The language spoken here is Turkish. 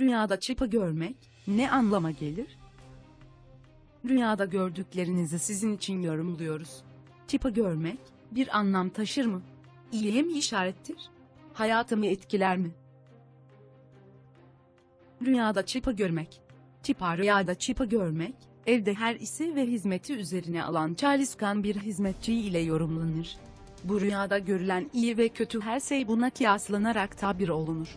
Rüyada çıpa görmek ne anlama gelir? Rüyada gördüklerinizi sizin için yorumluyoruz. Çıpa görmek bir anlam taşır mı? İyiye mi işarettir? Hayatımı etkiler mi? Rüyada çıpa görmek. Çıpa rüyada çıpa görmek, evde her isi ve hizmeti üzerine alan çalışkan bir hizmetçi ile yorumlanır. Bu rüyada görülen iyi ve kötü her şey buna kıyaslanarak tabir olunur.